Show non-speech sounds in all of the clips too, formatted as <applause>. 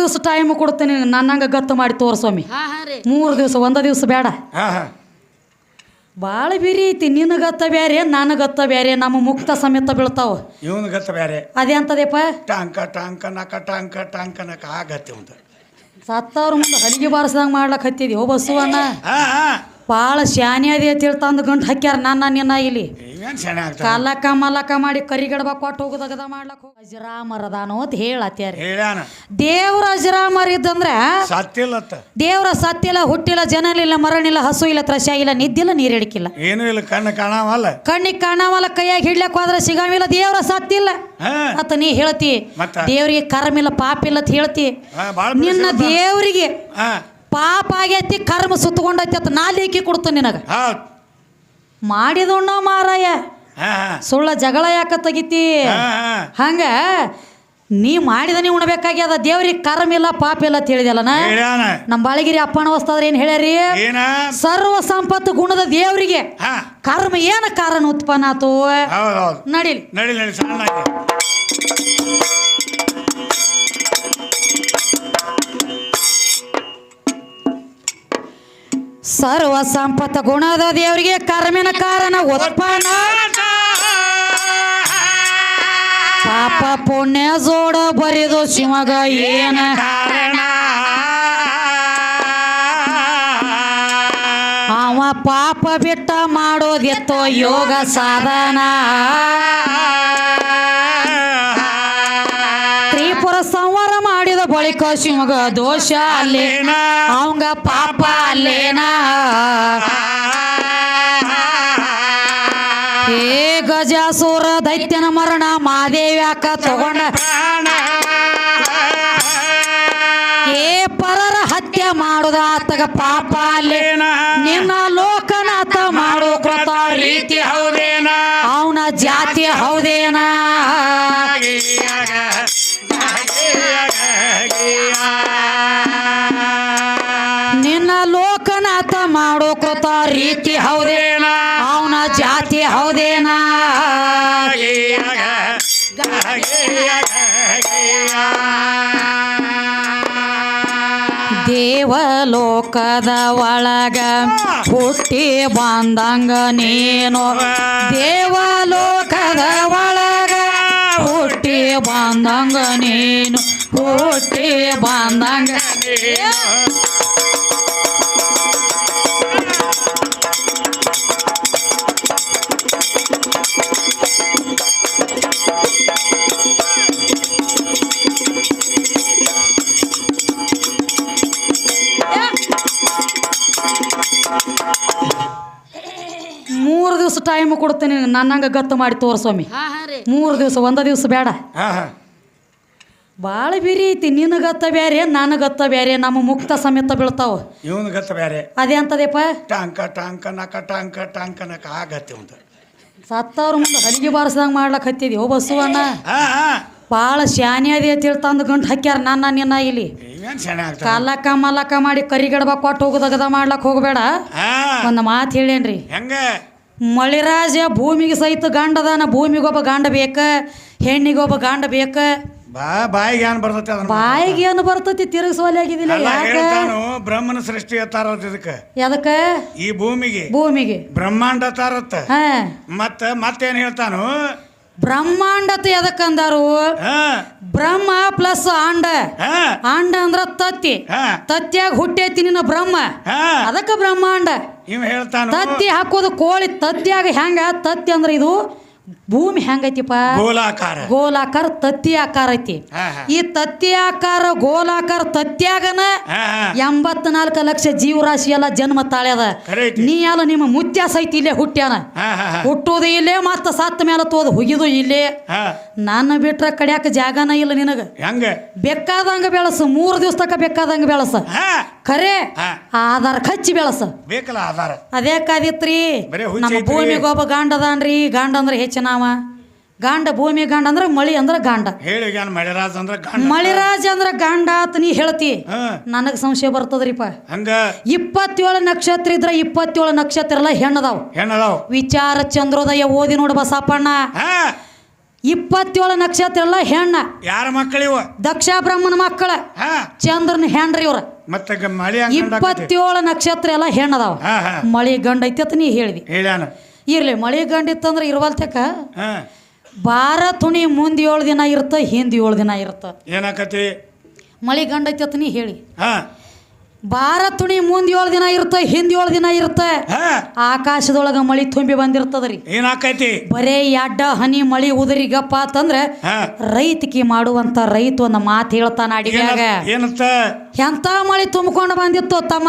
ದಿವಸ ಟೈಮ್ ಕೊಡ್ತೀನಿ ನನ್ನಂಗ ಗತ್ತು ಮಾಡಿ ತೋರ್ಸ್ವಾಮಿ ಹಾ ಹಾ ರೀ. ಮೂರು ದಿವಸ ಒಂದ ದಿವಸ ಬೇಡ. ಹಾ ಹಾ. ಭಾಳ ಬಿರಿ ಐತಿ ನಿನ್ನ ಗತ್ತ ಬೇರೆ ನನ್ನ ಗತ್ತ ಬೇರೆ ನಮ್ಮ ಮುಕ್ತ ಸಮೇತ ಬೀಳ್ತಾವ. ಇವನ್ ಗತ್ತ ಬೇರೆ ಅದೇ ಅಂತದೇಪ ಟಾಂಕ ಟಾಂಕ ನಕ ಟಾಂಕ ಟಾಂಕ ನಕ ಆಗತ್ತೆ ಒಂದು ಸತ್ತವ್ರ ಮುಂದೆ ಹಲಿಗೆ ಬಾರಿಸ್ದಂಗೆ ಮಾಡ್ಲಕ್ ಹತ್ತಿದಿ ಓ ಬಸವಣ್ಣ. ಹಾ ಹಾ. ಭಾಳ ಶಾನೆ ಅದೇ ಅಂತ ಹೇಳಿ ತಂದು ಗಂಟು ಹಾಕ್ಯಾರ ನನ್ನ ನಿನ್ನ ಇಲ್ಲಿ. ಕಾಲಕ ಮಲಕ ಮಾಡಿ ಕರಿಗಡಬ ಕೊಟ್ಟು ಹೋಗುದಾಗದ ಮಾಡ್ಲಕ್ ಹೋಗಿ. ಅಜರಾಮರದಾನೋ ಅಂತ ಹೇಳತ್ಯಾರ. ಹೇಳ್ಯಾನ. ದೇವ್ರ ಅಜರಾಮರ ಇದ್ದಂದ್ರ ಸತ್ತಿಲ್ಲ ದೇವ್ರ ಸತ್ತಿಲ್ಲ ಹುಟ್ಟಿಲ್ಲ ಜನಲಿಲ್ಲ ಮರಣಿಲ್ಲ ಹಸು ಇಲ್ಲ ತ್ರಶ ಇಲ್ಲ ನಿದ್ದಿಲ್ಲ ನೀರಿಡಿಕಿಲ್ಲ ಏನು ಇಲ್ಲ ಕಣ್ಣು ಕಾಣಾವಲ್ಲ. ಕಣ್ಣಿಗೆ ಕಾಣವಲ್ಲ ಕೈಯಾಗ ಹಿಡ್ಲಕ್ ಹೋದ್ರೆ ಸಿಗಾವಿಲ್ಲ ದೇವ್ರ ಸತ್ತಿಲ್ಲ ಇಲ್ಲ. ಅತ್ತ ನೀ ಹೇಳ್ತಿ? ದೇವ್ರಿಗೆ ಕರ್ಮಿಲ್ಲ ಪಾಪ ಇಲ್ಲ ಅಂತ ಹೇಳ್ತಿ. ನಿನ್ನ ದೇವ್ರಿಗೆ ಪಾಪ ಆಗೈತಿ ಕರ್ಮ ಸುತ್ತಕೊಂಡೈತಿ ಅಂತ ನಾ ಲೇಖಿ ಕೊಡ್ತೀನಿ ನಿನಗ. ಹೌದ್. ಮಾರಾಯ. ಸುಳ್ಳ ಜಗಳ ಯಾಕ ತೆಗಿತಿ? ಹಂಗ ನೀ ಮಾಡಿದ ನೀ ಉಣ್ಬೇಕಾಗ್ಯದ ದೇವ್ರಿಗೆ ಕರ್ಮ ಇಲ್ಲ ಪಾಪ ಇಲ್ಲ ಅಂತ ಹೇಳಿದಲ್ಲನ ಹೇಳ್ಯಾನ. ನಮ್ಮ ಬಾಳಗಿರಿ ಅಪ್ಪಣ ವಸ್ತಾದ್ರೆ ಏನು ಹೇಳ್ಯಾರಿ? ಏನ? ಸರ್ವ ಸಂಪತ್ತು ಗುಣದ ದೇವರಿಗೆ ಹಾ. ಕರ್ಮ ಏನ ಕಾರಣ ಉತ್ಪನ್ನ ಆತು? ನಡೀಲಿ ಹೌದ್. ನಡಿಲಿ. ನಡಿ ನಡಿ ಸಣ್ಣ ಸರ್ವ ಸಂಪತ್ತ ಗುಣದ ದೇವರಿಗೆ ಕರ್ಮಿನ ಕಾರಣ, ಉತ್ಪನ್ನ. ಪಾಪ ಪುಣ್ಯ ಜೋಡ ಬರೆದು ಶಿವಗ ಏನ? ಕಾರಣ ಅವ ಪಾಪ ಬಿಟ್ಟ ಮಾಡೋದೆತ್ತೋ ಯೋಗ ಸಾಧನ. ಸಂವರ ಬಳಿಕ ಶಿವಗ ದೋಷ ಅಲ್ಲೇನ? ಅವಂಗ ಪಾಪ ಅಲ್ಲೇನ? ಏ ಗಜಾಸುರ ದೈತ್ಯನ ಮರಣ ಮಾದೇವ್ಯಾಕ ತಗೊಂಡ? ಏ ಪರರ ಹತ್ಯೆ ಮಾಡುದ ಆತಗ ಪಾಪ ಅಲ್ಲೇನ? ನಿನ್ನ ಲೋಕನಾಥ ಮಾಡೋ ಕೃತ ರೀತಿ ಹೌದೇನ? ಅವನ ಜಾತಿ ಹೌದೇನಾ? ನಿನ್ನ ಲೋಕನಾಥ ಮಾಡೋ ಕೃತ ರೀತಿ ಹೌದೇನ? ಅವನ ಜಾತಿ ಹೌದೇನ? ದೇವಲೋಕದ ಒಳಗ ಹುಟ್ಟಿ ಬಂದಂಗ ನೀನು. ದೇವಲೋಕದ ಒಳಗ ಹುಟ್ಟಿ ಬಂದಂಗ ನೀನು. ಹುಟ್ಟಿ ಬಂದಂಗ. ಮೂರು ದಿವಸ ಟೈಮ್ ಕೊಡ್ತೇನೆ ನನ್ನಂಗ ಗತ್ತು ಮಾಡಿ ರೀ. ಮೂರು ದಿವಸ ಒಂದ ದಿವಸ ಬೇಡ. ಭಾಳ ಬಿರಿ ಐತಿ ನಿನ್ನ ಗತ್ತ ಬ್ಯಾರೆ ಗತ್ತ ಬ್ಯಾರೆ ನಮ್ಮ ಮುಕ್ತ ಸಮೇತ ಬೀಳ್ತಾವ. ಇವನ್ ಗತ್ತ ಬೇರೆ ಅದೇ ಅಂತದೇಪ? ಟಾಂಕ ಟಾಂಕ ನಕ ಟಾಂಕ ಟಾಂಕ ನಕ ಆಗತ್ತೆ ಒಂದು ಸತ್ತವ್ರ ಮುಂದೆ ಹಲಿಗೆ ಬಾರಿಸ್ದಂಗೆ ಮಾಡ್ಲಕ್ ಹತ್ತಿದಿ ಓ ಬಸವಣ್ಣ. ಹಾ ಹಾ. ಭಾಳ ಶಾನೆ ಅದಿ ಅಂತ ಹೇಳಿ ತಂದು ಗಂಟು ಹಾಕ್ಯಾರ ನನ್ನ ನಿನ್ನ ಇಲ್ಲಿ. ಇವೇನ್ ಸೆಣೆ ಕಾಲಕ್ಕ ಮಲಕ ಮಾಡಿ ಕರಿಗಡಬ ಕೊಟ್ಟು ಹೋಗದಗದ ಮಾಡ್ಲಕ್ ಹೋಗಬೇಡ. ಹಾ. ಒಂದು ಮಾತು ಹೇಳೇನ್ರಿ. ಹೆಂಗ? ಮಳಿರಾಜ ಭೂಮಿಗೆ ಸಹಿತ ಗಂಡದಾನ ಭೂಮಿಗೊಬ್ಬ ಗಂಡ ಬೇಕ ಹೆಣ್ಣಿಗೊಬ್ಬ ಗಂಡ ಬೇಕ ಬಾ ಬಾಯಿಗೆ ಏನ್ ಬರ್ತೈತೆ ಅದನ್ನ ಬಾಯಿಗೆ ಏನು ಬರ್ತೈತಿ ಯಾಕ? ಹೇಳ್ತಾನು ಬ್ರಹ್ಮನ ಸೃಷ್ಟಿ ತಾರತ್ ಇದಕ್ಕೆ. ಯಾದಕ್ಕ ಈ ಭೂಮಿಗೆ. ಭೂಮಿಗೆ. ಬ್ರಹ್ಮಾಂಡ ತಾರತ್ತ ಹಾ. ಮತ್ತ ಮತ್ತೇನ್ ಹೇಳ್ತಾನು? ಬ್ರಹ್ಮಾಂಡತ ಎದಕ್ಕಂದಾರು ಬ್ರಹ್ಮ ಪ್ಲಸ್ ಆಂಡ. ಆಂಡ ಅಂದ್ರ ತತ್ತಿ. ತತ್ತಿಯಾಗ ತತ್ಯಾಗ ಹುಟ್ಟೈತಿ ನಿನ್ನ ಬ್ರಹ್ಮ. ಅದಕ್ಕ ಬ್ರಹ್ಮಾಂಡ. ಇವ್ ಹೇಳ್ತಾನು. ತತ್ತಿ ಹಾಕೋದು ಕೋಳಿ ತತ್ತಿಯಾಗ ಹೆಂಗ? ತತ್ತಿ ಅಂದ್ರ ಇದು ಭೂಮಿ ಹೆಂಗೈತಿಪ್ಪ? ಗೋಲಾಕಾರ. ಗೋಲಾಕಾರ ತತ್ತಿ ಆಕಾರ ಐತಿ ಈ ತತ್ತಿ ಆಕಾರ ಗೋಲಾಕಾರ ತತ್ತಿಯಾಗನ ಎಂಬತ್ನಾಲ್ಕು ಲಕ್ಷ ಜೀವರಾಶಿ ಎಲ್ಲ ಜನ್ಮ ತಾಳ್ಯದ ನೀ ಎಲ್ಲ ನಿಮ್ಮ ಮುತ್ಯ ಸಹಿತ ಇಲ್ಲೇ ಹುಟ್ಟ್ಯಾನ ಹುಟ್ಟೋದು ಇಲ್ಲೇ ಮತ್ತ ಸತ್ತ ಮೇಲೆ ತೋದು ಹುಗಿದು ಇಲ್ಲೇ. ನಾನು ಬಿಟ್ರ ಕಡ್ಯಾಕ ಜಾಗನ ಇಲ್ಲ ನಿನಗ. ಹೆಂಗ? ಬೇಕಾದಂಗ ಬೆಳಸ ಮೂರು ದಿವಸ ತಕ ಬೇಕಾದಂಗ ಬೆಳಸ. ಖರೆ? ಆಧಾರ ಖಚ್ಚಿ ಬೆಳಸ. ಬೇಕಲ್ಲ ಆಧಾರ. ಅದೇ ಕಾದಿತ್ರಿ. ಬರೇ ಹುಚ್ಚ ನಮ್ಮ ಐತ್ರಿ. ಭೂಮಿಗೆ ಒಬ್ಬ ಗಾಂಡ ಅದಾನ್ರಿ. ಗಾಂಡ ಅಂದ್ರೆ ಹೆಚ್ಚಿನವ ಗಾಂಡ ಭೂಮಿ ಗಾಂಡ ಅಂದ್ರೆ ಮಳಿ ಅಂದ್ರೆ ಗಾಂಡ. ಹೇಳಿ ಏನ್ ಮಳೆರಾಜ್ ಅಂದ್ರೆ ಗಂಡ. ಮಳಿರಾಜ ಅಂದ್ರ ಗಾಂಡ ಅಂತ ನೀ ಹೇಳ್ತಿ. ಹಾ. ನನಗೆ ಸಂಶಯ ಬರ್ತದ್ರಿಪ್ಪ. ಹಂಗ? ಇಪ್ಪತ್ತೇಳು ನಕ್ಷತ್ರ ಇದ್ರ ಇಪ್ಪತ್ತೇಳು ನಕ್ಷತ್ರ ಎಲ್ಲ ಹೆಣ್ಣದಾವ್ ಹೆಣ್ಣದಾವ್ ವಿಚಾರ ಚಂದ್ರೋದಯ ಓದಿ ನೋಡು ಬಸಪ್ಪಣ್ಣ. ಹಾ. ಇಪ್ಪತ್ತೇಳು ನಕ್ಷತ್ರ ಎಲ್ಲ ಹೆಣ್ಣ ಯಾರ ಮಕ್ಕಳಿವ? ದಕ್ಷ ಬ್ರಹ್ಮನ ಮಕ್ಕಳ. ಹಾ. ಚಂದ್ರನ ಹೆಣ್ರಿ ಇವ್ರ. ಮತ್ತೆ ಮಳಿ ಇಪ್ಪತ್ತೇಳು ನಕ್ಷತ್ರ ಎಲ್ಲ ಹೆಣ್ಣದಾವ ಮಳೆ ಗಂಡ ಐತಿ ಅಂತ ನೀ ಹೇಳಿದಿ. ಹೇಳ್ಯಾನ. ಇರ್ಲಿ ಮಳಿ ಗಂಡ ಇತ್ತಂದ್ರೆ ಇರ್ವಲ್ತಕ ಬಾರ ತುಣಿ ಮುಂದೆ ಏಳು ದಿನ ಇರುತ್ತ ಹಿಂದೆ ಏಳು ದಿನ ಇರುತ್ತ ಏನಾಕತಿ ಮಳಿ ಗಂಡ ಐತಿ ಅಂತ ನೀ ಹೇಳಿ. ಹಾ. ಬಾರ ತುಣಿ ಮುಂದ್ ಏಳು ದಿನ ಇರುತ್ತೆ ಹಿಂದ್ ಏಳು ದಿನ ಇರುತ್ತೆ ಆಕಾಶದೊಳಗ ಮಳಿ ತುಂಬಿ ಬಂದಿರ್ತದ್ರಿ. ಏನಾಕೈತಿ ಬರೇ ಎಡ್ಡ ಹನಿ ಮಳಿ ಉದರಿಗಪ್ಪ ಅಂತಂದ್ರೆ ರೈತಕಿ ಮಾಡುವಂತ ರೈತ ಒಂದ್ ಮಾತು ಹೇಳ್ತಾನ ಅಡಿಗೆ ಏನ- ಏನಂತ? ಎಂತ ಮಳಿ ತುಂಬಿಕೊಂಡು ಬಂದಿತ್ತು ತಮ್ಮ?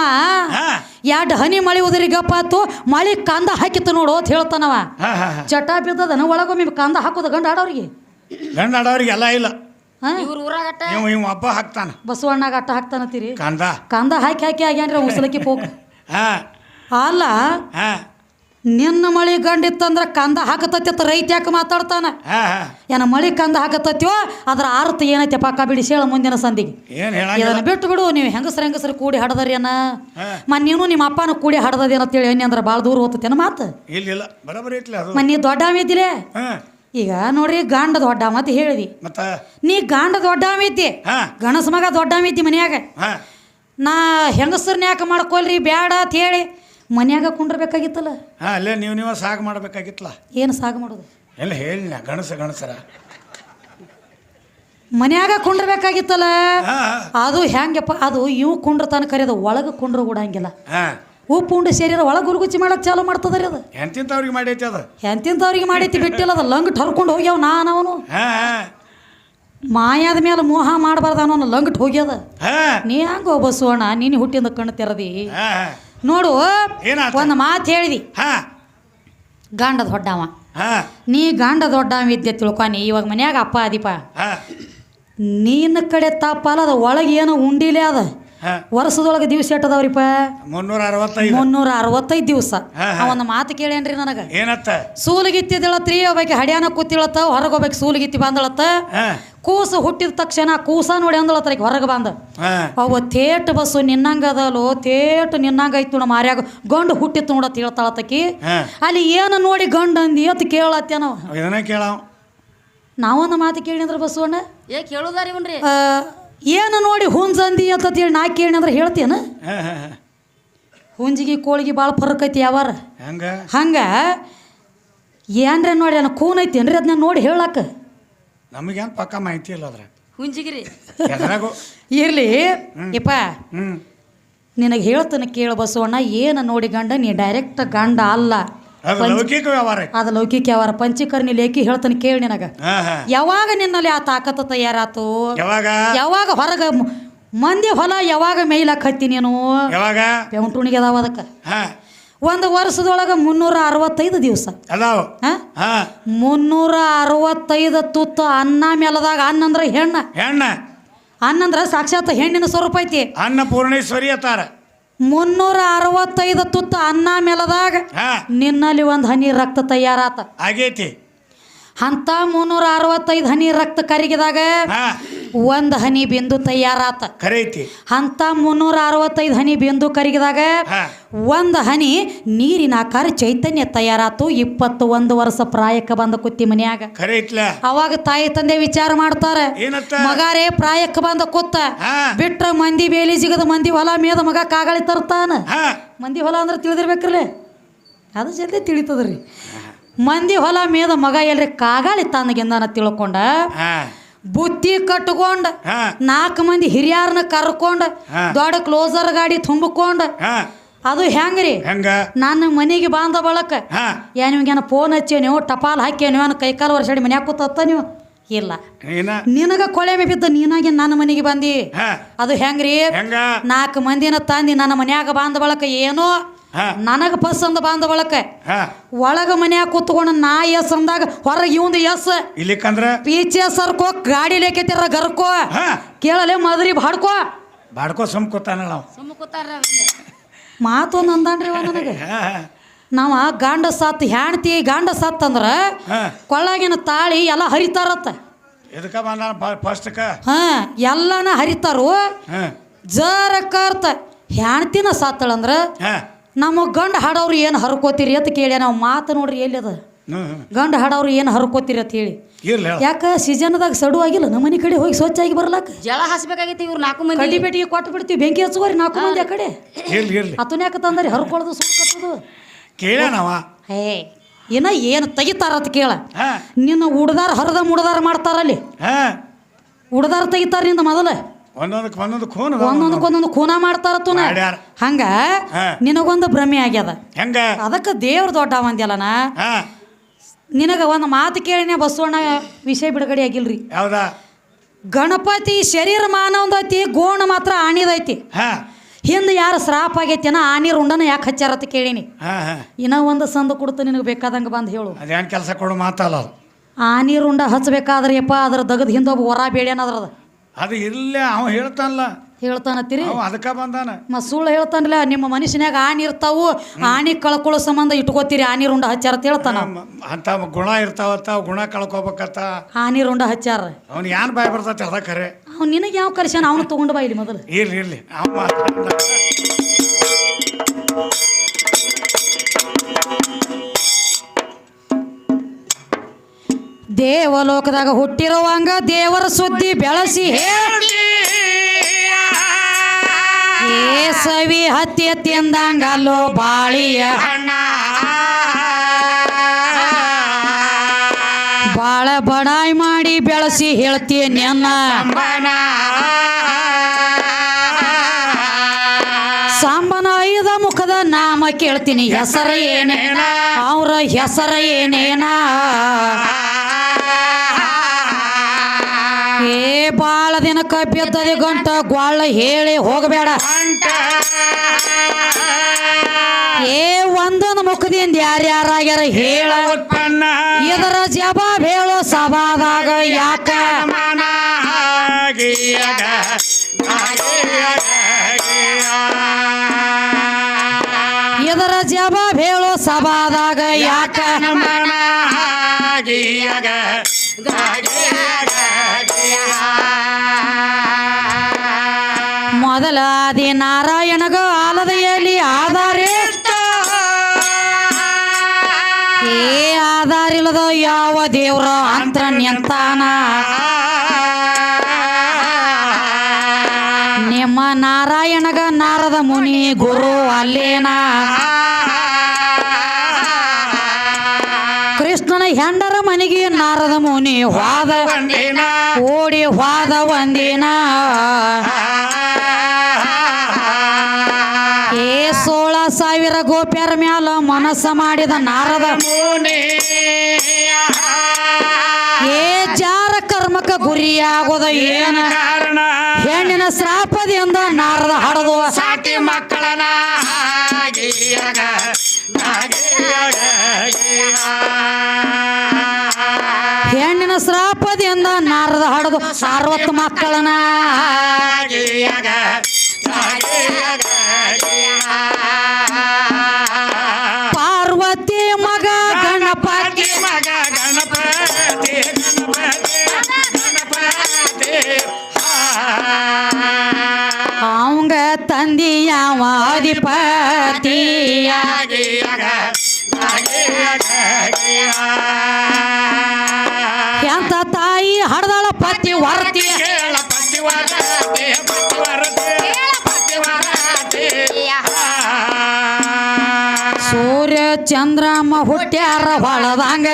ಎಡ್ ಎರಡು ಹನಿ ಮಳಿ ಉದರಿಗಪ್ಪ ಆತು ಮಳಿ ಕಂದ ಹಾಕಿತ್ತು ನೋಡು ಅಂತ ಹೇಳ್ತಾನವ. ಚಟ ಬಿದ್ದದನ ಒಳಗೊಮ್ಮೆ ಕಂದ ಹಾಕೋದು ಗಂಡ ಆಡೋರಿಗೆ. ಗಂಡ ಆಡೋರಿಗೆ ಎಲ್ಲ ಇಲ್ಲ. ಹಾ? ಇವ್ರ ಊರಾಗಟ್ಟ ಇವ್ ಇವ್ ಹಬ್ಬ ಹಾಕ್ತಾನ. ಬಸವಣ್ಣಗ ಅಟ್ಟ ಹಾಕ್ತಾನತ್ತೀರಿ ಕಂದ. ಕಂದ ಹಾಕಿ ಹಾಕಿ ಆಗ್ಯಾನ್ರಿ ಉಸಲಕ್ಕಿ ಹೋಗ <laughs> ಹಾ. ಅಲ್ಲ ಹಾ. ನಿನ್ನ ಮಳಿ ಗಂಡಿತ್ತಂದ್ರ ಕಂದ ಹಾಕತತ್ತಿ ರೈತ ಯಾಕೆ ಮಾತಾಡ್ತಾನ? ಹಾ ಹಾ. ಏನ ಮಳಿ ಕಂದ ಹಾಕತತ್ಯೋ ಅದ್ರ ಆರ್ತ ಏನೈತೆ ಪಕ್ಕ ಬಿಡಿಸಿ ಹೇಳ ಮುಂದಿನ ಸಂದಿಗೆ. ಏನ್ ಹೇಳಂಗಿಲ್ಲ. ಇದನ್ನ ಬಿಟ್ಟು ಬಿಡು ನೀವು ಹೆಂಗಸ್ರ ಹೆಂಗಸ್ರ ಕೂಡಿ ಹಡದರಿ ಅನ್ನ ಹಾ. ಮನ್ ನೀನು ನಿಮ್ಮ ಅಪ್ಪನ ಕೂಡಿ ಹಡದದಿ ಅಂತೇಳಿ ಅಂದ್ರೆ ಭಾಳ ದೂರ ಹೋಗ್ತೈತೇನ ಮಾತು? ಇಲ್ಲ ಇಲ್ಲ. ಬರಬರಿ ಐತ್ಲಿ ಅದು. ಮನ್ ನೀ ದೊಡ್ಡ ಇದ್ದಿಲೆ? ಹಾ. ಈಗ ನೋಡ್ರಿ ಗಾಂಡ ದೊಡ್ಡ ಮತ್ತೆ ಹೇಳಿದಿ. ಮತ್ತ? ನೀ ಗಾಂಡ ದೊಡ್ಡ ಐತಿ. ಗಣಸ ಮಗ ದೊಡ್ಡ ಐತಿ ಮನ್ಯಾಗ. ನಾ ಹೆಂಗಸರ್ನ ಯಾಕೆ ಮಾಡ್ಕೊಲ್ರಿ ಬ್ಯಾಡ ಅಂತ ಹೇಳಿ ಮನ್ಯಾಗ ಕುಂಡ್ರಬೇಕಾಗಿತ್ತಲ್ಲ? ಹಾ ಅಲ್ಲೇ ನೀವು ನೀವು ಸಾಗ ಮಾಡ್ಬೇಕಾಗಿತ್ತಲ್ಲ. ಏನು ಸಾಗ ಮಾಡೋದು? ಎಲ್ಲ ಹೇಳಿ ಗಣಸ ಗಣಸರ. ಮನ್ಯಾಗ ಕುಂಡ್ರಬೇಕಾಗಿತ್ತಲ್ಲ? ಅದು ಹೆಂಗಪ್ಪ ಅದು ಇವು ಕುಂಡ್ರತಾನ ಕರೆಯೋದು ಒಳಗೆ ಕುಂಡ್ರ ಕೂಡಂಗಿಲ್ಲ ಹಾ. ಉಪ್ಪು ಉಂಡು ಸೇರಿರ ಒಳಗೆ ಗುರುಗುಚ್ಚಿ ಮಾಡಕ್ಕೆ ಚಾಲು ಮಾಡ್ತದ್ರಿ ಅದು. ಎಂತಿಂತವ್ರಿಗೆ ಮಾಡೈತಿ ಅದು? ಎಂತಿಂತವ್ರಿಗೆ ಮಾಡೈತಿ ಬಿಟ್ಟಿಲ್ಲ ಅದು. ಲಂಗ್ ಹರ್ಕೊಂಡು ಹೋಗ್ಯಾವ ನಾನವನು ಅವನು. ಮಾಯಾದ ಮೇಲೆ ಮೋಹ ಮಾಡಬಾರ್ದು ಅವನು ಲಂಗಟ್ ಹೋಗ್ಯದ. ನೀ ಹಂಗ ಬಸವಣ್ಣ ನೀನು ಹುಟ್ಟಿಂದ ಕಣ್ಣು ತೆರದಿ. ನೋಡು? ಒಂದು ಮಾತು ಹೇಳಿದಿ. ಗಾಂಡ ದೊಡ್ಡವ. ನೀ ಗಂಡ ದೊಡ್ಡವ ಇದ್ದೆ ತಿಳ್ಕೊನಿ ಇವಾಗ ಮನ್ಯಾಗ ಅಪ್ಪ ಅದೀಪ. ನೀನ ನಿನ್ನ ಕಡೆ ತಪ್ಪಲ್ಲ ಅದ ಒಳಗೆ ಏನೋ ಉಂಡಿಲೇ ಅದ. ವರ್ಷದೊಳಗೆ ದಿವಸ ಎಟ್ಟದವ್ರಿಪ್ಪ? ಮುನ್ನೂರ ಅರವತ್ತೈದು ಮುನ್ನೂರ ಅರವತ್ತೈದು ದಿವಸ. ಒಂದು ಮಾತು ಕೇಳೇನ್ರಿ ನನಗೆ? ಏನತ್ತ? ಸೂಲಗಿತ್ತಿದಳತ್ರಿ ಒಬ್ಬಾಕಿ ಹಡ್ಯಾನ ಕೂತಿಳತ್ತ ಹೊರಗೆ ಹೋಗ್ಬೇಕು ಸೂಲಗಿತ್ತಿ ಬಂದಳತ್ತ. ಕೂಸು ಹುಟ್ಟಿದ ತಕ್ಷಣ ಕೂಸ ನೋಡಿ ಅಂದಳತ್ತ ಈಗ ಹೊರಗೆ ಬಂದ. ಅವ ತೇಟ್ ಬಸ್ಸು ನಿನ್ನಂಗ ಅದಲ್ಲೋ ತೇಟ್ ನಿನ್ನಂಗ ಐತಿ ನೋಡ ಮಾರ್ಯಾಗ ಗಂಡು ಹುಟ್ಟಿತ್ತು ನೋಡತ್ತ ಹೇಳ್ತಾಳತ್ತಕಿ ಅಲ್ಲಿ ಏನು ನೋಡಿ ಗಂಡ ಅಂದಿ ಅಂತ ಕೇಳತ್ತೆ ಕೇಳ ನಾವೊಂದು ಮಾತು ಕೇಳಿದ್ರ ಬಸವಣ್ಣ? ಏ ಕೇಳುದಾರಿ ಏನು ನೋಡಿ ಹುಂಜಂದಿ ಅಂತ ಹೇಳಿ ನಾ ಕೇಳಿ ಅಂದ್ರೆ ಹೇಳ್ತೇನೆ? ಹಾ ಹಾ ಹಾ. ಹುಂಜಿಗೆ ಕೋಳಿಗೆ ಭಾಳ ಫರಕ್ ಐತಿ ಯಾವಾರ? ಹಂಗೆ? ಹಂಗ? ಏನ್ರ ನೋಡಿ ಖೂನ್ ಕೂನ್ ಐತೇನ್ರಿ ಅದನ್ನ ನೋಡಿ ಹೇಳಕ್ಕ ನಮಗೇನು ಪಕ್ಕ ಮಾಹಿತಿ ಇಲ್ಲ ಅದ್ರ ಹುಂಜಿಗಿರಿ. ಇರ್ಲಿ. ಯಪ್ಪ ನಿನಗೆ ಹೇಳ್ತಾನೆ ಕೇಳು ಬಸವಣ್ಣ ಏನು ನೋಡಿ ಗಂಡ ನೀ ಡೈರೆಕ್ಟ್ ಗಂಡ ಅಲ್ಲ. ಅದು ಲೌಕಿಕ ವ್ಯವಹಾರ. ಅದು ಲೌಕಿಕ ಪಂಚಕರ್ಣಿ ಲೇಖಿ ಹೇಳ್ತಾನೆ ಕೇಳಿ ನಿನಗ. ಯಾವಾಗ ನಿನ್ನಲ್ಲಿ ಆ ತಾಕತ್ತ ತಯಾರಾತು? ಯಾವಾಗ? ಯಾವಾಗ ಹೊರಗ ಮಂದಿ ಹೊಲ ಯಾವಾಗ ಮೇಯ್ಲಾಕ್ ಹತ್ತಿ ನೀನು? ಯಾವಾಗ? ಪೆಂಟುಣಿಗೆ ಅದಾವ ಅದಕ್ಕೆ. ಒಂದು ವರ್ಷದೊಳಗೆ ಮುನ್ನೂರ ಅರವತ್ತೈದು ದಿವಸ. ಅದಾವ. ಮುನ್ನೂರ ಅರವತ್ತೈದು ತುತ್ತ ಅನ್ನ ಮೇಲದಾಗ ಅನ್ನ ಅಂದ್ರೆ ಹೆಣ್ಣ. ಹೆಣ್ಣ. ಅನ್ನಂದ್ರ ಸಾಕ್ಷಾತ್ ಹೆಣ್ಣಿನ ಸ್ವರೂಪ ಐತಿ. ಅನ್ನಪೂರ್ಣೇಶ್ವರಿ ಅತ್ತಾರ. ಮುನ್ನೂರ ಅರವತ್ತೈದು ತುತ್ತ ಅನ್ನ ಮೇಲದಾಗ ಹಾ. ನಿನ್ನಲ್ಲಿ ಒಂದು ಹನಿ ರಕ್ತ ತಯಾರಾತ. ಆಗೈತಿ. ಅಂತ ಮುನ್ನೂರ ಅರವತ್ತೈದು ಹನಿ ರಕ್ತ ಕರಗಿದಾಗ ಹಾ. ಒಂದು ಹನಿ ಬಿಂದು ತಯಾರಾತ. ಕರೈತಿ. ಅಂತ ಮುನ್ನೂರ ಅರವತ್ತೈದು ಹನಿ ಬಿಂದು ಕರಗಿದಾಗ ಒಂದ್ ಹನಿ ನೀರಿನ ಆಕಾರ ಚೈತನ್ಯ ತಯಾರಾತು ಇಪ್ಪತ್ತು ಒಂದು ವರ್ಷ ಪ್ರಾಯಕ್ಕೆ ಬಂದ ಕುತ್ತಿ ಮನ್ಯಾಗ. ಅವಾಗ ತಾಯಿ ತಂದೆ ವಿಚಾರ ಮಾಡ್ತಾರೆ. ಮಗಾರೇ ಪ್ರಾಯಕ್ಕೆ ಬಂದ ಕುತ್ತ. ಬಿಟ್ರ ಮಂದಿ ಬೇಲಿ ಸಿಗದ ಮಂದಿ ಹೊಲ ಮೇದ ಮಗ ಕಾಗಳಿ ತರ್ತಾನ. ಮಂದಿ ಹೊಲ ಅಂದ್ರೆ ತಿಳಿದಿರ್ಬೇಕ್ರಿ ಅದು ಜಲ್ದಿ ತಿಳಿತದ್ರಿ. ಮಂದಿ ಹೊಲ ಮೇದ ಮಗ ಎಲ್ರಿ ಕಾಗಾಳಿ ತಾನಗಿಂದನ ತಿಳ್ಕೊಂಡ. ಬುತ್ತಿ ಕಟ್ಕೊಂಡ ನಾಲ್ಕು ಮಂದಿ ಹಿರಿಯರನ್ನ ಕರ್ಕೊಂಡ ದೊಡ್ಡ ಕ್ಲೋಸರ್ ಗಾಡಿ ತುಂಬಿಕೊಂಡ. ಅದು ಹೆಂಗ್ರಿ? ಹೆಂಗ? ನನ್ನ ಮನೆಗೆ ಬಾಂಧ ಬಳಕ ಹಾ. ಫೋನ್ ನಿಮ್ಗೇನ ಫೋನ್ ಹಚ್ಚೇನೋ ಟಪಾಲ್ ಹಾಕ್ಯೇನೋ ಕೈಕಾಲ ಕೈಕಾಲು ವರ್ಷಾಡಿ ಮನ್ಯಾಗ ಕೂತತ್ತ ನೀವು? ಇಲ್ಲ. ನಿನಗ ಕೊಳೆ ಬಿದ್ದ ನೀನಾಗಿ ನನ್ನ ಮನೆಗೆ ಬಂದಿ. ಅದು ಹೆಂಗ್ರಿ? ಹೆಂಗ? ನಾಲ್ಕು ಮಂದಿನ ತಂದಿ ನನ್ನ ಮನ್ಯಾಗ ಬಾಂಧ ಬಳಕ ಏನೋ ನನಗ ಪಸಂದ ಬಾಂಧ ಒಳಕ್ಕೆ. ಹಾ. ಒಳಗ ಮನ್ಯಾಗ ಕೂತ್ಕೊಂಡು ನಾ ಎಸ್ ಅಂದಾಗ ಹೊರಗೆ ಇವಂದು ಎಸ್. ಇಲ್ಲಿಕಂದ್ರ? ಪೀಚೆ ಸರ್ಕೋ ಗಾಡಿ ಲೇಕೈತಿರ ಗರ್ಕೋ. ಕೇಳಲೆ ಮದ್ರಿ ಬಾಡ್ಕೋ. ಬಾಡ್ಕೋ ಸುಮ್ ಕೂತಾನ ನಾವು ಒಂದು ಕೂತಾರ ಮಾತೊಂದು ಅಂದಾನ್ರಿ ನನಗೆ. ನಾವ ಗಂಡ ಸತ್ ಹೆಣ್ತಿ ಗಂಡ ಸತ್ ಅಂದ್ರ ಕೊಳ್ಳಾಗಿನ ತಾಳಿ ಎಲ್ಲ ಹರಿತಾರತ್ತ. ಎದಕ್ಕ ಬಂದ ಫಸ್ಟ್ಕ ಹಾ ಎಲ್ಲಾನ ಹರಿತಾರು. ಜರ ಕರ್ತ ಹೆಣ್ತಿನ ಸಾತ್ತಳಂದ್ರ ನಮ್ಮ ಗಂಡ ಹಾಡೋರು ಏನು ಹರ್ಕೋತೀರಿ ಅಂತ ಕೇಳಿ ನಾವು ಮಾತು ನೋಡ್ರಿ ಎಲ್ಲಿ ಅದ? ಗಂಡ ಹಾಡವ್ರು ಏನು ಹರ್ಕೋತೀರಿ ಅಂತ ಹೇಳಿ. ಯಾಕ ಸೀಸನ್ದಾಗ ಸಡು ಆಗಿಲ್ಲ ನಮ್ಮ ಮನೆ ಕಡೆ ಹೋಗಿ ಸ್ವಚ್ಛಾಗಿ ಬರ್ಲಾಕ? ಜಳ ಹಾಸ್ಬೇಕಾಗೈತಿ ಇವ್ರು ನಾಲ್ಕು ಮಂದಿ. ಕಡ್ಡಿ ಬೆಟ್ಟಿಗೆ ಕೊಟ್ಟು ಬಿಡ್ತೀವಿ ಬೆಂಕಿ ಹಚ್ಚುವರಿ ನಾಲ್ಕು ಮಂದಿ ಆ ಕಡೆ. ಅತನ ಯಾಕೆ ತಂದ್ರಿ? ಹರ್ಕೊಳ್ದು ಸುಟ್ಟು ಕಟ್ಟೋದು. ಕೇಳ್ಯಾನವ ಹೇ. ಏನ ಏನು ತೆಗಿತಾರ ಅಂತ ಕೇಳ. ನಿನ್ನ ಉಡ್ದಾರ ಹರದ ಮುಡ್ದಾರ ಮಾಡ್ತಾರಲ್ಲಿ. ಹಾಂ. ಉಡ್ದಾರ ತೆಗಿತಾರ ನಿಂದ ಮೊದಲ. ಒಂದೊಂದಕ್ಕೆ ಒಂದೊಂದು ಖೂನ್ ಒಂದೊಂದಕ್ಕೆ ಒಂದೊಂದು ಖೂನ ಮಾಡ್ತಾರ ತುನ. ಮಾಡ್ಯಾರ. ಹಂಗ ಹಾ. ನಿನಗೊಂದು ಭ್ರಮೆ ಆಗ್ಯದ. ಹೆಂಗ? ಅದಕ್ಕೆ ದೇವ್ರ ದೊಡ್ಡ ಅಂದ್ಯಲ್ಲನ ಹಾ. ನಿನಗ ಒಂದು ಮಾತು ಕೇಳಿನೇ ಬಸವಣ್ಣ ವಿಷಯ ಬಿಡುಗಡೆ ಆಗಿಲ್ರಿ. ಯಾವ್ದಾ? ಗಣಪತಿ ಶರೀರ ಮಾನವಂದೈತಿ ಗೋಣ ಮಾತ್ರ ಆಣಿದೈತಿ ಹಿಂದ ಹಿಂದೆ ಯಾರು ಶ್ರಾಪ್ ಆಗೈತಿನ ಆನಿ ರುಂಡನ ಯಾಕೆ ಹಚ್ಚಾರ ಅಂತ ಕೇಳೀನಿ. ಹಾಂ ಹಾಂ. ಇನ್ನ ಒಂದು ಸಂದ ಕೊಡ್ತು ನಿನಗೆ ಬೇಕಾದಂಗೆ ಬಂದು ಹೇಳು. ಅದೇನು ಕೆಲಸ ಕೊಡು ಮಾತಲ್ಲ ಅದು. ಆನಿ ರುಂಡ ಹಚ್ಬೇಕಾದ್ರೆ ಯಪ್ಪ ಅದ್ರ ದಗದ ಹಿಂದೆ ಒಬ್ಬ ಹೊರ ಬೇಡ ಅದ್ರದ ಅದು ಇಲ್ಲ ಅವ ಹೇಳ್ತಾನಲ್ಲ. ಹೇಳ್ತಾನತ್ತೀರಿ? ಅವ ಅದಕ್ಕೆ ಬಂದಾನ. ಮ ಸುಳ್ಳು ಹೇಳ್ತಾನಲ್ಲ ನಿಮ್ಮ ಮನುಷ್ಯನ್ಯಾಗ ಆನಿ ಇರ್ತಾವು ಆನಿ ಕಳ್ಕೊಳ್ಳೋ ಸಂಬಂಧ ಇಟ್ಕೋತೀರಿ ಆನಿ ರುಂಡ ಹಚ್ಚಾರ ಅಂತ ಹೇಳ್ತಾನ ಅಂತ ಗುಣ ಇರ್ತಾವತ್ತ ಅವ್ ಗುಣ ಕಳ್ಕೊಬೇಕತ್ತ. ಆನಿ ರುಂಡ ಹಚ್ಚಾರ. ಅವ್ನು ಯಾನ್ ಬಾಯ್ ಬರ್ತೈತಿ ಅದ ಖರೆ ಅವ್ನು ನಿನಗೆ ಯಾವ ಕರ್ಶನ ಅವನು ತಗೊಂಡು ಬಾ ಇಲ್ಲಿ ಮೊದಲು. ಇರ್ಲಿ ಇರ್ಲಿ. ಅವ. ದೇವಲೋಕದಾಗ ಹುಟ್ಟಿರುವಂಗ ದೇವರ ಸುದ್ದಿ ಬೆಳೆಸಿ ಸವಿ ಹತ್ತಿ ಹತ್ತಿ ಎಂದಂಗ ಅಲ್ಲೋ ಬಾಳಿಯ ಬಾಳ ಬಡಾಯಿ ಮಾಡಿ ಬೆಳಸಿ ಹೇಳ್ತೀನಿ ಅನ್ನ ಸಾಂಬನ ಐದ ಮುಖದ ನಾಮ ಕೇಳ್ತೀನಿ, ಹೆಸರ ಏನೇನ? ಅವರ ಹೆಸರ ಏನೇನ? ಏ ಬಾಳ ದಿನ ಕಬ್ಬಿದ್ದದೆ ಗಂಟ ಗ್ವಾಳ ಹೇಳಿ ಹೋಗಬೇಡ. ಏ ಒಂದೊಂದು ಮುಖದಿಂದ ಯಾರ್ಯಾರಾಗ್ಯಾರ ಹೇಳ. ಇದರ ಜವಾಬ್ ಹೇಳೋ ಸಭಾದಾಗ ಯಾಕ? ಇದರ ಜವಾಬ್ ಹೇಳೋ ಸಭಾದಾಗ ಯಾಕ? ಮನಾಗಿಯಗ, ಆದಿ ನಾರಾಯಣಗ ಆಲದೆಯಲ್ಲಿ ಆಧಾರೇ ಏ ಆಧಾರಿಲ್ಲದ ಯಾವ ದೇವ್ರ ಅಂತ್ರ ನಿಂತಾನ ನಿಮ್ಮ ನಾರಾಯಣಗ ನಾರದ ಮುನಿ ಗುರು ಅಲ್ಲೇನ? ಕೃಷ್ಣನ ಹೆಂಡರ ಮನೆಗೆ ನಾರದ ಮುನಿ ಒಂದಿನ. ಓಡಿ ವಾದ ಒಂದಿನ. ಸಾವಿರ ಗೋಪ್ಯರ ಮ್ಯಾಲ ಮನಸ್ಸ ಮಾಡಿದ ನಾರದ ಏ ಜಾರ ಕರ್ಮಕ ಗುರಿಯಾಗೋದ ಏನ ಕಾರಣ? ಹೆಣ್ಣಿನ ಶ್ರಾಪದಿಂದ ನಾರದ ಹಡದು. ಸಾಟಿ ಮಕ್ಕಳನ ಹೆಣ್ಣಿನ ಶ್ರಾಪದಿಂದ ನಾರದ ಹಡದು. ಸಾರ್ವತ್ ಮಕ್ಕಳನ ನಾಗಿಯಗ, ಎಂತ ತಾಯಿ ಹಡದಳ ಪತಿ ವರ್ತಿ ಸೂರ್ಯ ಚಂದ್ರಮ್ಮ ಹುಟ್ಟ್ಯಾರ ಹೊಳದಂಗ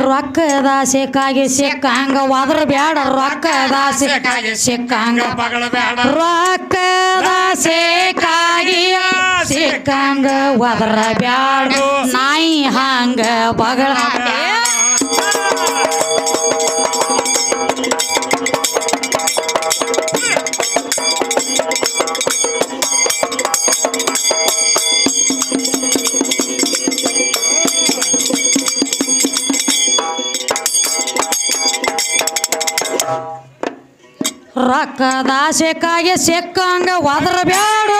ರೊಕ್ಕದ ಸಿಕ್ಕಾಗಿ ಸಿಕ್ಕಂಗ ಒದ್ರ ಬ್ಯಾಡ ರೊಕ್ಕದ ಸಿಕ್ಕಾಗಿ ಸಿಕ್ಕಂಗ ಬಗಳ ಬ್ಯಾಡ. ರೊಕ್ಕದ ಸಿಕ್ಕಾಗಿ ಸಿಕ್ಕಂಗ ಒದ್ರ ಬ್ಯಾಡ. ನಾಯಿ ಹಂಗ ಬಗಳ ರೊಕ್ಕದ ಸೆಕ್ಕಾಗೆ ಸೆಕ್ಕಂಗ ಒದ್ರ ಬೇಡ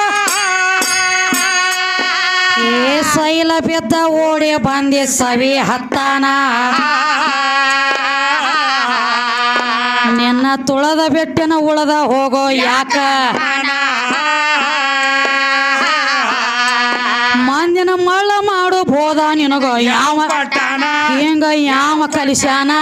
ಏ ಸೈಲ ಬಿದ್ದ ಓಡಿ ಬಂದಿ ಸವಿ ಹತ್ತಾನ. ನಿನ್ನ ತುಳದ ಬೆಟ್ಟಿನ ಉಳದ ಹೋಗೋ ಯಾಕ? ಮಂದಿನ ಮಳ್ಳ ಮಾಡು ಬೋದ ನಿನಗೋ ಯಾವ? ಹಿಂಗ ಯಾವ ಕಲಿಸಾನ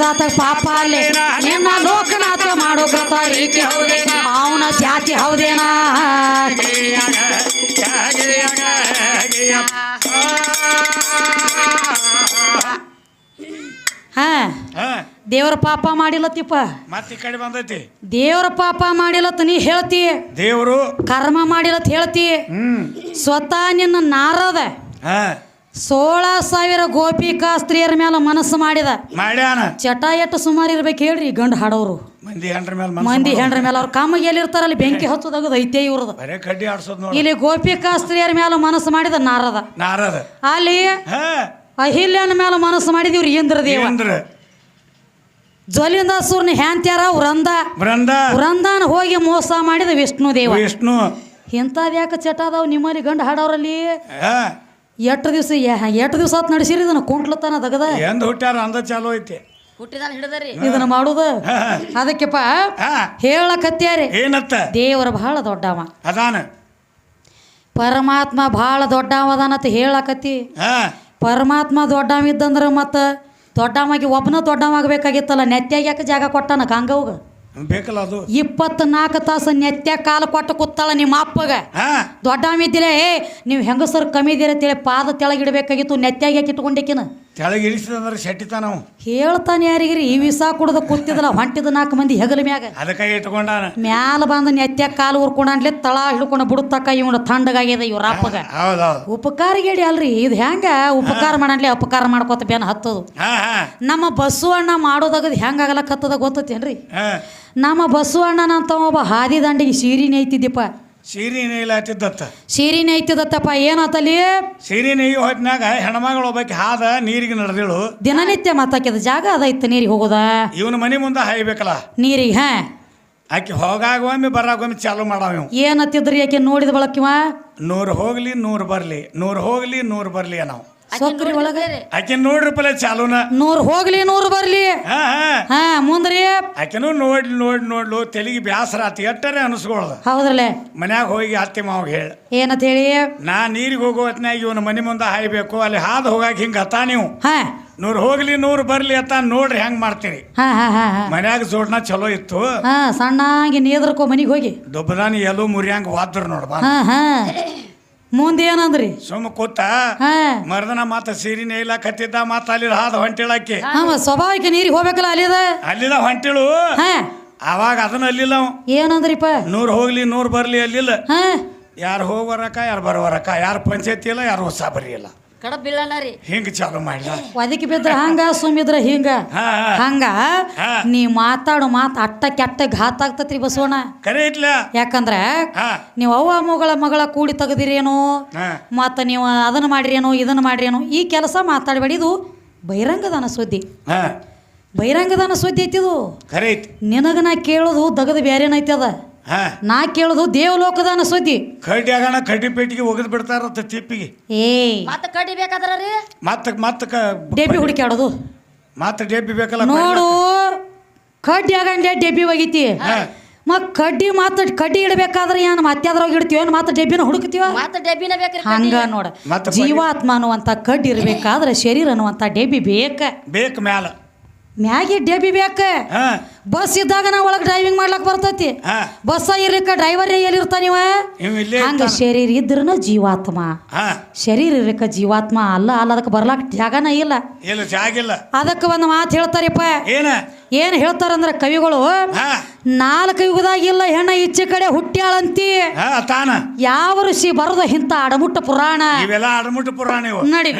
ಮಾಡೋದಾತ ಪಾಪ ಅಲ್ಲೇ. ನಿನ್ನ ಲೋಕನಾಥ ಮಾಡೋಕತ್ತ ರೀತಿ ಹೌದೇನ? ಅವನ ಜಾತಿ ಹೌದೇನಾ? ಹಾ. ದೇವರ ಪಾಪ ಮಾಡಿಲ್ಲತ್ತಿಪ್ಪ ಮತ್ತೆ ಕಡೆ ಬಂದೈತಿ? ದೇವರ ಪಾಪ ಮಾಡಿಲ್ಲತ್ತ ನೀ ಹೇಳ್ತಿ. ದೇವರು? ಕರ್ಮ ಮಾಡಿಲ್ಲತ್ ಹೇಳ್ತಿ. ಸ್ವತಃ ನಿನ್ನ ನಾರದ ಹಾ. ಸೋಳ ಸಾವಿರ ಗೋಪಿಕಾ ಸ್ತ್ರೀಯರ ಮೇಲೆ ಮನಸ್ಸು ಮಾಡಿದ. ಮಾಡ್ಯಾನ. ಚಟ ಎಟ್ಟು ಸುಮಾರು ಇರ್ಬೇಕು ಹೇಳ್ರಿ ಗಂಡು ಹಾಡೋರು. ಮಂದಿ ಹೆಂಡ್ರ ಮೇಲೆ ಮಂದಿ ಹೆಂಡ್ರ ಮೇಲೆ ಅವ್ರ ಕಾಮಗೆ ಎಲ್ಲಿರ್ತಾರ ಅಲ್ಲಿ ಬೆಂಕಿ ಹಚ್ಚೋದಾಗದ ಐತೆ ಇವ್ರದ್ದು ಬರೇ ಕಡ್ಡಿ ಆಡ್ಸೋದ್ ನೋಡಿ. ಇಲ್ಲಿ ಗೋಪಿಕಾ ಸ್ತ್ರೀಯರ ಮೇಲೆ ಮನಸ್ಸು ಮಾಡಿದ ನಾರದ. ನಾರದ. ಅಲ್ಲಿ ಹಾ. ಅಹಿಲ್ಯನ ಮೇಲೆ ಮನಸ್ಸು ಮಾಡಿದಿವ್ರು ಇಂದ್ರದೇವ ಅಂದ್ರ ಜ್ವಲಿಂದಾಸುರ್ನ ಹ್ಯಾಂತ್ಯಾರ ವೃಂದ. ಬೃಂದ ವೃಂದಾನ ಹೋಗಿ ಮೋಸ ಮಾಡಿದ ವಿಷ್ಣು ದೇವ. ವಿಷ್ಣು. ಇಂಥದ್ ಯಾಕೆ ಚಟ ಅದಾವ ನಿಮ್ಮಲ್ಲಿ ಗಂಡು ಹಾಡೋರಲ್ಲಿ? ಹಾ. ಎಷ್ಟು ದಿವಸ ಎಷ್ಟು ದಿವಸ ಆತ್ ನಡೆಸಿರಿ ಇದನ್ನ? ಕುಂಟ್ಲತ್ತಾನ ದಗದ? ಎಂದ್ ಹುಟ್ಟ್ಯಾರ ಅಂದ ಚಾಲೋ ಐತಿ. ಹುಟ್ಟಿದಾನ ಹಿಡಿದ್ರಿ. ಇದನ್ನ ಮಾಡುದ? ಅದಕ್ಕೆಪ್ಪ ಹಾ. ಹೇಳಕತ್ಯಾರಿ ಏನತ್ತ? ದೇವರ ಬಹಳ ದೊಡ್ಡವ. ಅದಾನ. ಪರಮಾತ್ಮ ಬಹಳ ದೊಡ್ಡವ ಅದಾನಂತ ಹೇಳಕತ್ತಿ. ಹಾ. ಪರಮಾತ್ಮ ದೊಡ್ಡವ ಇದ್ದಂದ್ರ ಮತ್ತು ದೊಡ್ಡವಾಗಿ ಒಬ್ಬನ ದೊಡ್ಡವ ಆಗ್ಬೇಕಾಗಿತ್ತಲ್ಲ? ನೆತ್ಯಾಗ ಯಾಕೆ ಜಾಗ ಕೊಟ್ಟಾನ ಗಂಗವ್ಗ ಬೇಕಲ್ಲ ಅದು? ಇಪ್ಪತ್ನಾಲ್ಕು ತಾಸು ನೆತ್ಯ ಕಾಲ ಕೊಟ್ಟು ಕೂತಾಳ ನಿಮ್ಮ ಅಪ್ಪಗ. ಹಾ. ದೊಡ್ಡವ ಇದ್ದಿಲ್ಲ ಏ ನೀವು ಹೆಂಗಸರು ಕಮ್ಮಿ ಇದ್ದೀರ ಅಂತೇಳಿ ಪಾದ ತೆಳಗಿಡ್ಬೇಕಾಗಿತ್ತು ನೆತ್ತಾಗ ಯಾಕೆ ಇಟ್ಕೊಂಡಿಕಿನ ಕೆಳಗೆ ಇಳಿಸಿದ್ರೆ ಶೆಟ್ಟಿತ ನಾವು ಹೇಳ್ತಾನೆ ಯಾರಿಗಿರಿ ಈ ವಿಸಾ ಕುಡ್ದ ಕೂತಿದ್ದಲ್ಲ ಹೊಂಟಿದ ನಾಲ್ಕು ಮಂದಿ ಹೆಗಲ ಮ್ಯಾಗ. ಅದಕ್ಕೆ ಇಟ್ಕೊಂಡಾನ. ಮ್ಯಾಲ ಬಂದ ನೆತ್ಯ ಕಾಲು ಉರ್ಕೊಂಡ್ಲೆ ತಳ ಹಿಡ್ಕೊಂಡು ಬಿಡುತ್ತಕ್ಕ ಇವನ ಥಂಡಗಾಗ್ಯದ ಇವ್ರ ಅಪ್ಪಗ. ಹೌದೌದು ಉಪಕಾರ ಗೇಡಿ ಅಲ್ರಿ ಇದು ಹೆಂಗ ಉಪಕಾರ ಮಾಡಲಿ ಅಪಕಾರ ಮಾಡ್ಕೊತ ಬೇನ ಹತ್ತದು. ಹಾ ಹಾ. ನಮ್ಮ ಬಸವಣ್ಣ ಮಾಡೋದಾಗದು ಹೆಂಗ ಆಗಲಕ್ಕತ್ತದ ಗೊತ್ತೇನ್ರಿ ಹಾ. ನಮ್ಮ ಬಸವಣ್ಣನಂತ ಒಬ್ಬ ಹಾದಿ ದಂಡಿಗೆ ಸೀರಿನೇ ನೇಯ್ತಿದ್ದಿಪ್ಪ ಸೀರೆ ನೇಯ್ಲ ಹತ್ತಿದ್ದತ್ತ ಸೀರೆ ನೇಯ್ತಿದತ್ತಪ್ಪ ಏನಾತಲ್ಲಿ ಸೀರೆ ನೇಯಿ ಹೊತ್ನಾಗ ಹೆಣ್ಮಗಳು ಒಬ್ಬಾಕಿ ಹಾದ ನೀರಿಗೆ ನಡೆದಿಳು. ದಿನನಿತ್ಯ ಮಾತಾಕಿದ ಜಾಗ ಅದೈತೆ ನೀರಿಗೆ ಹೋಗೋದ? ಇವನ ಮನೆ ಮುಂದೆ ಹಾಯ್ಬೇಕಲ್ಲ. ನೀರಿಗೆ ಹಾ? ಆಕೆ ಹೋಗಾಗ ಒಮ್ಮೆ ಬರಾಗ ಒಮ್ಮೆ ಚಾಲು ಮಾಡಾವ ಇವ್. ಏನತ್ತಿದ್ರಿ ಯಾಕೆ ನೋಡಿದ ಬಳಕಿವ? ನೂರು ಹೋಗ್ಲಿ ನೂರು ಬರ್ಲಿ ನೂರು ಹೋಗ್ಲಿ ನೂರು ಬರ್ಲಿ ನಾವು ಸೊಕ್ರಿ ಒಳಗ ಆಕೆ ನೋಡ್ರಿ ಪಲೆ ಚಾಲೂನ. ನೂರು ಹೋಗ್ಲಿ ನೂರು ಬರ್ಲಿ. ಹಾ ಹಾ. ಹಾ ಮುಂದ್ರಿ. ಆಕೆನೂ ನೋಡಿ ನೋಡಿ ನೋಡ್ಲು ತೆಲಿಗೆ ಬ್ಯಾಸರ ಆತ ಎಟ್ಟರೆ ಅನಿಸ್ಕೊಳ್ದ ಹೌದ್ರಲ್ಲೇ ಮನ್ಯಾಗ ಹೋಗಿ ಅತ್ತೆ ಮಾವ ಹೇಳ. ಏನಂತ ಹೇಳಿ ನಾ ನೀರಿಗೆ ಹೋಗೋ ಹೊತ್ನ್ಯಾಗ ಇವನ ಮನೆ ಮುಂದೆ ಹಾಯ್ಬೇಕು ಅಲ್ಲಿ ಹಾದು ಹೋಗಾಕ ಹಿಂಗ ಹತ್ತ ನೀವು? ಹಾ. ನೂರು ಹೋಗ್ಲಿ ನೂರು ಬರ್ಲಿ ಅತ್ತ ನೋಡ್ರಿ ಹೆಂಗ್ ಮಾಡ್ತೀರಿ? ಹಾ ಹಾ ಹಾ ಹಾ. ಮನ್ಯಾಗ ಜೋಡ್ನ ಚಲೋ ಇತ್ತು. ಹಾ ಸಣ್ಣಾಗಿ ನೀದ್ರಕೋ ಮನಿಗೆ ಹೋಗಿ. ದೊಬ್ಬದಾನಿ ಎಲ್ಲೂ ಮುರಿಯಂಗ ವಾದ್ರು ನೋಡ್ಬಾ ಹಾ ಹಾ. ಮುಂದೆ ಏನಂದ್ರಿ? ಸುಮ್ಮ ಕೂತ ಮರದನ ಮಾತ ಸೀರೆ ಇಲ್ಲ ಕತ್ತಿದ್ದ ಮಾತ ಅಲ್ಲಿ ಹಾದ ಹೊಂಟಿಳಾಕಿ ಹಾ ಮತ್ತ್ ಸ್ವಾಭಾವಿಕ ನೀರಿಗೆ ಹೋಗ್ಬೇಕಲ್ಲ ಅಲ್ಲಿದ? ಅಲ್ಲಿದ ಹೊಂಟಿಳು. ಅವಾಗ ಅದನ್ನ ಅಲ್ಲಿಲ್ಲ. ಏನಂದ್ರಿಪ್ಪ? ನೂರು ಹೋಗ್ಲಿ ನೂರು ಬರ್ಲಿ ಅಲ್ಲಿಲ್ಲ. ಯಾರು ಹೋಗ್ಬರಕ ಯಾರು ಬರ್ಬರಕ ಯಾರು ಪಂಚಾಯತಿ ಇಲ್ಲ ಯಾರು ಹೊಸ ಬರೀ ಇಲ್ಲ ಬೀಳಲ್ಲ ರೀ. ಹಿಂಗ ಚಾಲು ಮಾಡಿದ ಒದಕಿ ಬಿದ್ರ ಹಂಗ ಸುಮ್ಮಿದ್ರ ಹಿಂಗ. ಹಂಗ ನೀ ಮಾತಾಡು ಮಾತು ಅಟ್ಟ ಕೆಟ್ಟ ಘಾತ ಆಗ್ತತ್ರಿ ಬಸವಣ್ಣ. ಕರೆ ಯಾಕಂದ್ರ ಹಾ. ನೀವು ಅವ್ವ ಮಗಳ ಮಗಳ ಕೂಡಿ ತೆಗದಿರೇನೋ ಮತ್ತ ಮತ್ತು ನೀವು ಅದನ್ನು ಇದನ್ನ ಇದನ್ನು ಮಾಡ್ರೇನೋ ಈ ಕೆಲಸ ಮಾತಾಡಬೇಡಿ ಇದು ಬಹಿರಂಗದಾನ ಸುದ್ದಿ. ಹಾ. ಬಹಿರಂಗದಾನ ಸುದ್ದಿ ಐತಿದು ನಿನಗ ನಾ ಕೇಳೋದು ದಗದ ಬ್ಯಾರೇನೈತಿ ಅದ. ನಾ ಕೇಳೋದು ದೇವಲೋಕದಾನ ಸುದ್ದಿ. ಕಡ್ಡಿ ಆಗೋಣ ಕಡ್ಡಿ ಪೇಟಿಗೆ ಒಗದ್ ಬಿಡ್ತಾರಂತ ತಿಪ್ಪಿಗೆ. ಏ. ಮತ್ತ ಕಡಿ ಬೇಕಾದ್ರ ರೀ? ಮತ್ತ ಮತ್ತ ಕ ಡೆಬ್ಬಿ ಹುಡುಕ್ಯಾಡೋದು. ಮತ್ತ ಡೇಬಿ ಬೇಕಲ್ಲ ನೋಡು ಕಡ್ಡಿ ಆಗಂಡೆ ಡೇಬಿ ಒಗಿತಿ. ಹಾ. ಮತ್ ಕಡ್ಡಿ ಮಾತ ಕಡ್ಡಿ ಇಡಬೇಕಾದ್ರೆ ಏನು ಮತ್ಯಾದ್ರಾಗ ಇಡ್ತೀವ ಏನು ಮತ್ತೆ ಡೆಬ್ಬಿನ ಹುಡುಕ್ತೀವ ಮತ್ತ ಡಬ್ಬಿನ ಬೇಕ್ರಿ ಹಂಗ ನೋಡ. ಮತ್ತೆ ಜೀವಾತ್ಮ ಅನ್ನುವಂತ ಕಡ್ಡಿ ಇರ್ಬೇಕಾದ್ರೆ ಶರೀರ ಅನ್ನುವಂತ ಡೆಬ್ಬಿ ಬೇಕ. ಬೇಕು ಮ್ಯಾಲ. ಮ್ಯಾಗೆ ಡೆಬ್ಬಿ ಬೇಕ. ಹಾ. ಬಸ್ ಇದ್ದಾಗ ನಾ ಒಳಗೆ ಡ್ರೈವಿಂಗ್ ಮಾಡ್ಲಕ್ ಬರ್ತೈತಿ. ಬಸ್ ಇರ್ಲಿಕ್ಕ ಡ್ರೈವರ್ ಎಲ್ಲಿರ್ತಾನಿವ ಇವ್ ಹಂಗ. ಶರೀರ ಇದ್ರನ ಜೀವಾತ್ಮ. ಶರೀರ ಇರ್ಲಿಕ್ಕ ಜೀವಾತ್ಮ ಅಲ್ಲ ಅಲ್ಲ ಅದಕ್ಕೆ ಬರ್ಲಾಕ ಜಾಗನ ಇಲ್ಲ. ಇಲ್ಲ ಅದಕ್ಕೆ ಒಂದು ಮಾತು ಹೇಳ್ತಾರಪ್ಪ. ಏನ್? ಹೇಳ್ತಾರಂದ್ರ ಕವಿಗಳು ನಾಲ್ಕು ಯುಗದಾಗಿಲ್ಲ ಹೆಣ್ಣ ಈಚೆ ಕಡೆ ಹುಟ್ಟ್ಯಾಳಂತಿ. ಯಾವ ಋಷಿ ಬರದ ಇಂಥ ಅಡಮುಟ್ಟ ಪುರಾಣ? ಅಡಮುಟ್ಟ ಪುರಾಣ ನಡಿ.